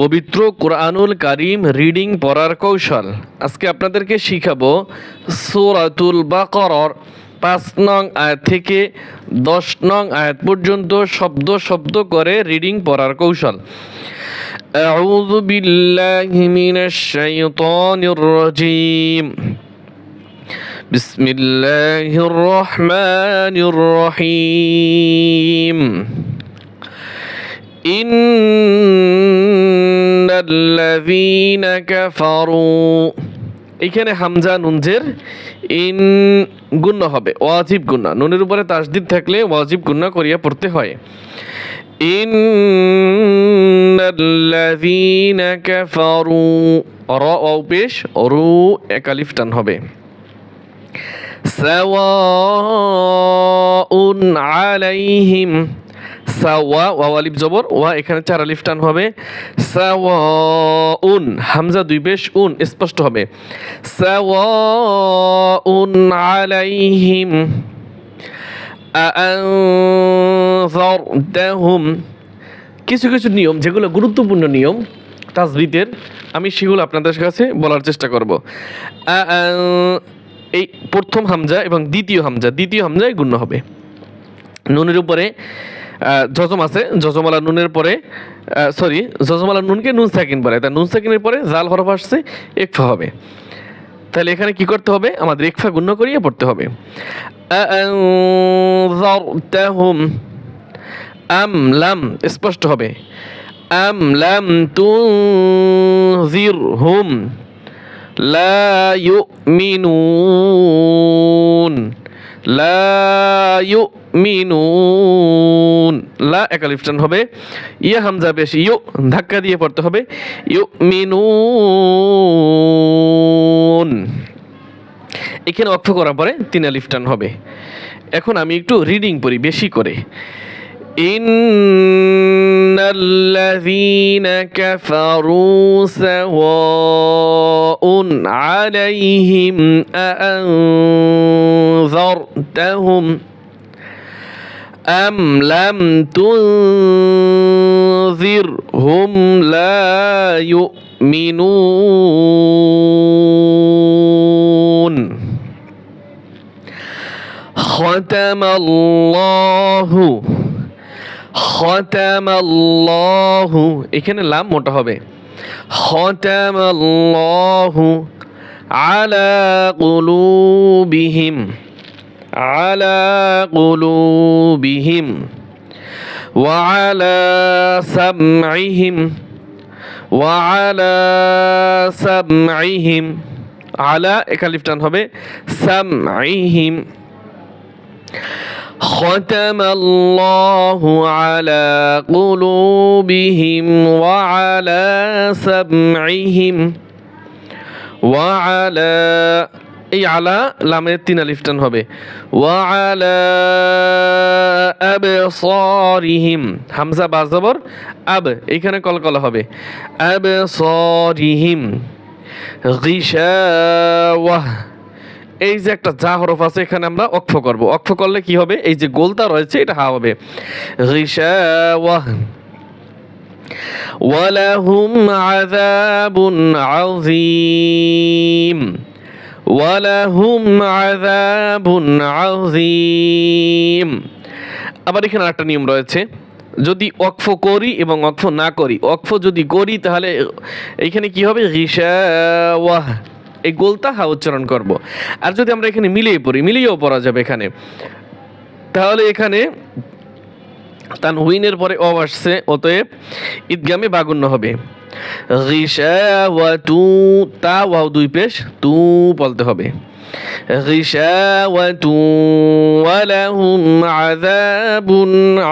পবিত্র কোরআনুল কারিম রিডিং পড়ার কৌশল আজকে আপনাদেরকে শিখাবো সূরাতুল বাকরর পাঁচ নং আয়াত থেকে দশ নং আয়াত পর্যন্ত শব্দ শব্দ করে রিডিং পড়ার কৌশল أعوذ بالله من الشيطان الرجيم بسم الله الرحمن الرحيم إن الذين كفروا এখানে হামজা নুনজের ইন গুণ্য হবে ওয়াজিব গুণ্য নুনের উপরে তাসদিদ থাকলে ওয়াজিব গুণ্য করিয়া পড়তে হয় ইন্নাল্লাযীনা কাফারু র ও পেশ রু একালিফ টান হবে সাওয়াউন আলাইহিম সাওয়া ওয়াও আলিফ জবর, ওয়া এখানে চার আলিফ টান হবে। সাওয়াউন হামজা দুই পেশ উন স্পষ্ট হবে। সাওয়াউন আলাইহিম আনজারতাহুম কিছু কিছু নিয়ম, যেগুলো গুরুত্বপূর্ণ নিয়ম তাজবিদের আমি সেগুলো আপনাদের কাছে বলার চেষ্টা করব। এই প্রথম হামজা এবং দ্বিতীয় হামজা, দ্বিতীয় হামজায় গুণ্য হবে। নুনের উপরে জজম আছে। জজমালা নুনের পরে সরি জজমালা নুনকে নুন সাকিন পরে তা নুন সাকিনের পরে জাল হরফ আসছে একফা হবে। তাহলে এখানে কি করতে হবে? আমাদের একফা গুণ্য করিয়ে পড়তে হবে। আম লাম, স্পষ্ট হবে। আম লাম তুনজিরহুম, লা ইউমিনুন। লা মিনুন লা একালিফটান হবে। ইয়া হামজা বেশি, ইউ ধাক্কা দিয়ে পড়তে হবে। ইউমিনুন। এখানে অর্থ করার পরে তিন আলিফটান হবে। এখন আমি একটু রিডিং পড়ি বেশি করে। إن الذين كفروا سواء عليهم أأنذرتهم أم لم تنذرهم لا يؤمنون ختم الله ختم الله এখানে লাম মোটা হবে ختم الله على قلوبهم على قلوبهم وعلى سمعهم وعلى سمعهم على একালিফটান হবে سمعهم ختم الله على قلوبهم وعلى سمعهم وعلى এই আলা লামের তিন আলিফটান হবে ওয়ালা আবসারিহিম হামজা বাজবর আব এখানে কলকলা হবে আবসারিহিম গিশাওয়াহ এই যে একটা যা হরফ আছে, এখানে আমরা অক্ষ করব। অক্ষ করলে কি হবে? এই যে গোলতা রয়েছে, এটা হা হবে। ওয়ালাহুম আযাবুন আযীম। ওয়ালাহুম আযাবুন আযীম। আবার এখানে একটা নিয়ম রয়েছে। যদি অক্ফ করি এবং অক্ফ না করি অক্ফ যদি করি তাহলে এখানে কি হবে? রিশাওয়াহ এই গোলতা হা উচ্চারণ করব। আর যদি আমরা এখানে মিলিয়ে পড়ি, মিলিয়েও পড়া যাবে এখানে। তাহলে এখানে তানহুইনের পরে অ আসছে, অতএব ঈদগামে বাগুন্য হবে। তা ওয়াও দুই পেশ, তু বলতে হবে। ওয়ালাহুম আযাবুন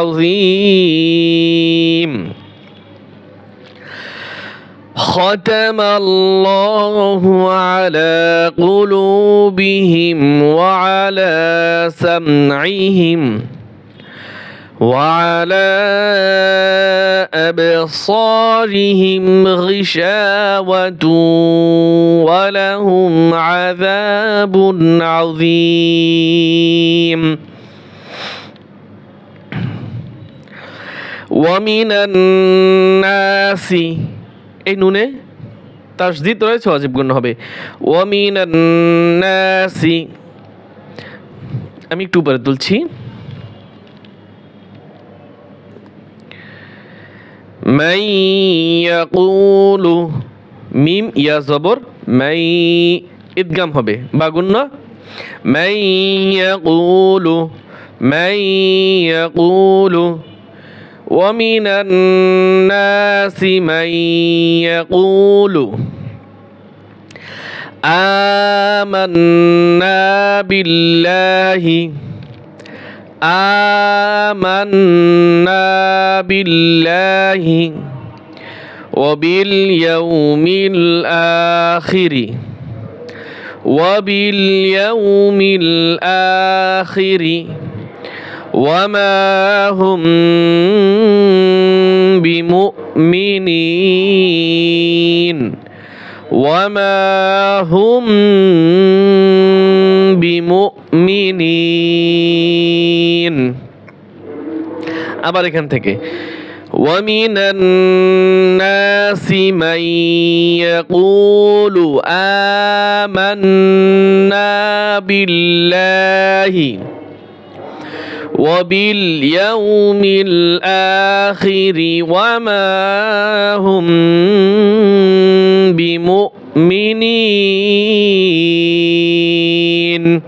আযীম। ختم الله على قلوبهم وعلى سمعهم وعلى أبصارهم غشاوة ولهم عذاب عظيم. ومن الناس এই নুনে তাসদিদ রয়েছে অজীব গুণ হবে ওয়ামিন আমি একটু উপরে তুলছি। মাইয়াকুলু মিম, ইয়া জবর, মাই ইদগাম হবে। বা গুণ্য মাইয়াকুলু মাইয়াকুলু ومن الناس من يقول آمنا بالله آمنا بالله وباليوم الآخر وباليوم الآخر وما هم بمؤمنين وما هم بمؤمنين আবার এখান থেকে ومن الناس من يقول آمنا بالله وباليوم الآخر وما هم بمؤمنين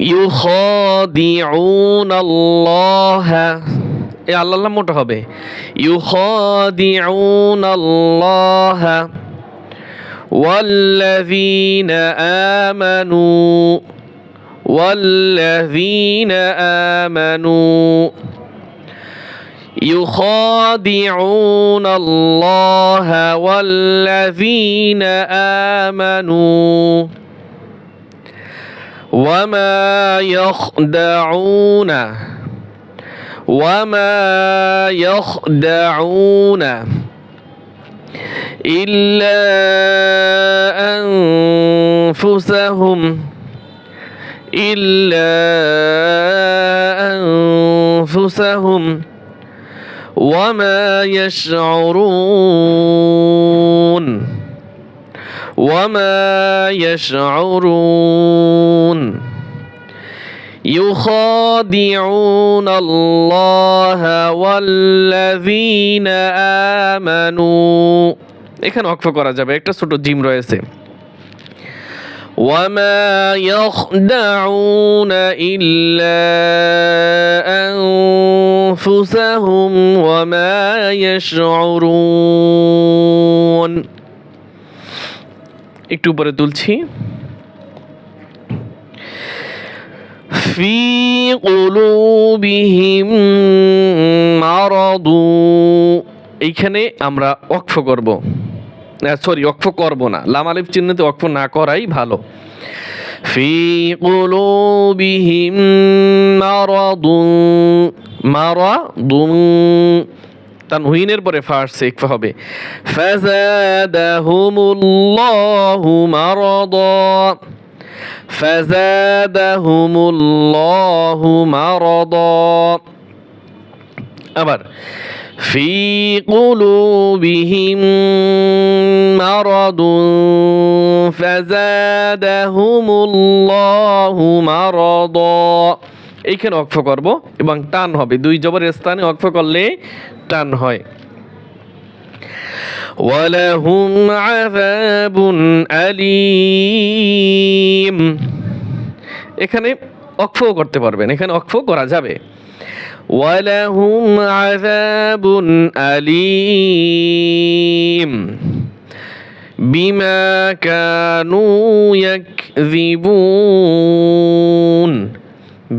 يخادعون الله এ আল্লাহ আল্লাহ মোটা হবে يخادعون الله والذين آمنوا والذين آمنوا يخادعون الله والذين آمنوا وما يخدعون وما يخدعون إلا أنفسهم إلا أنفسهم وما يشعرون وما يشعرون يخادعون الله والذين آمنوا এখানে অক্ষ করা যাবে একটা ছোট জিম রয়েছে وما يخدعون إلا أنفسهم وما يشعرون একটু উপরে তুলছি في قلوبهم مرض এইখানে আমরা অক্ষ করব সরি অক্ষ করব না লাম আলিফ চিহ্নতে অক্ষ না করাই ভালো في قلوبهم مرض مرض তানহুইনের পরে ফার্স্ট ইকফা হবে ফাজাদাহুমুল্লাহু মারাদা ফাজাদাহুমুল্লাহু মারাদা আবার في قلوبهم مرض فزادهم الله مرضا এইখানে অক্ষ করব এবং টান হবে দুই জবরের স্থানে অক্ষ করলে টান হয় ولهم عذاب أليم এখানে অক্ষ করতে পারবেন এখানে অক্ষ করা যাবে ওয়ালাহুম আযাবুন আলিম বিমা কানু ইয়াকযিবুন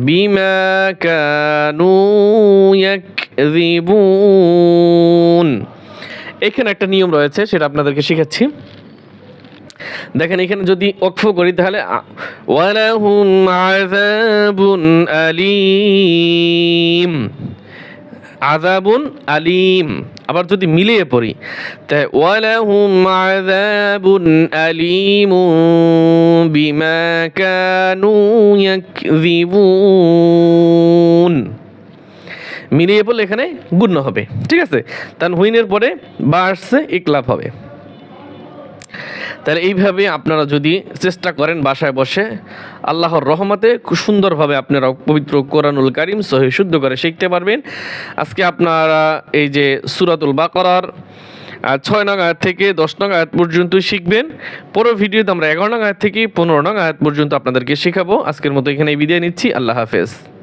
বিমা কানু ইয়াকযিবুন এখানে একটা নিয়ম রয়েছে, সেটা আপনাদেরকে শেখাচ্ছি। দেখেন, এখানে যদি অক্ষ করি, তাহলে ওয়ালাহুম আলিম। আযাবুন আলিম। আবার যদি মিলিয়ে পড়ি তাই আলিম বিমা কানু মিলিয়ে পড়লে এখানে গুণ্য হবে, ঠিক আছে? তাহলে হুইনের পরে বা আসছে ইকলাভ হবে। তাহলে এইভাবে আপনারা যদি চেষ্টা করেন বাসায় বসে, আল্লাহর রহমতে খুব সুন্দরভাবে আপনারা পবিত্র কোরআনুল কারিম, সহি, শুদ্ধ করে শিখতে পারবেন। আজকে আপনারা এই যে সুরাতুল বাকরার ছয় নং আয়াত থেকে দশ নং আয়াত পর্যন্ত শিখবেন। পরে ভিডিওতে আমরা এগারো নং আয়াত থেকে পনেরো নং আয়াত পর্যন্ত আপনাদেরকে শেখাবো। আজকের মতো এখানে বিদায় নিচ্ছি। আল্লাহ হাফেজ।